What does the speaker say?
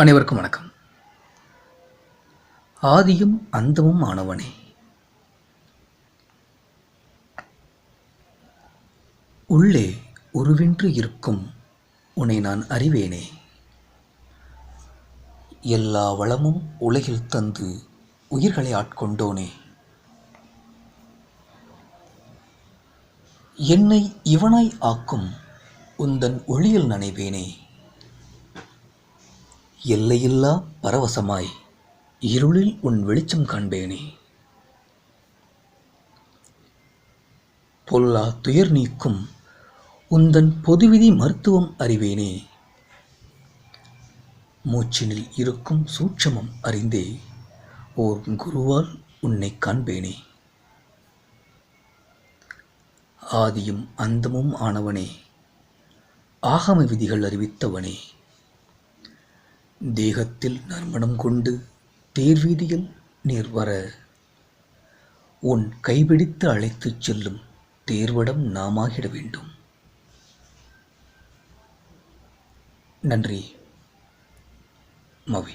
அனைவருக்கும் வணக்கம். ஆதியும் அந்தமும் ஆனவனே. உள்ளே உருவென்று இருக்கும் உன்னை நான் அறிவேனே. எல்லா வளமும் உலகில் தந்து உயிர்களை ஆட்கொண்டோனே. என்னை இவனாய் ஆக்கும் உந்தன் ஒளியில் நனைவேனே. எல்லையில்லா பரவசமாய் இருளில் உன் வெளிச்சம் காண்பேனே. பொல்லா துயர் நீக்கும் உந்தன் பொதுவிதி மருத்துவம் அறிவேனே. மூச்சினில் இருக்கும் சூட்சமம் அறிந்தே ஓர் குருவால் உன்னை காண்பேனே. ஆதியும் அந்தமும் ஆனவனே. ஆகம விதிகள் அறிவித்தவனே. தேகத்தில் நறுமணம் கொண்டு தேர்வீதியில் நீர் வர உன் கைபிடித்து அழைத்துச் செல்லும் தேர்வடம் நாமாகிட வேண்டும். நன்றி. மவி.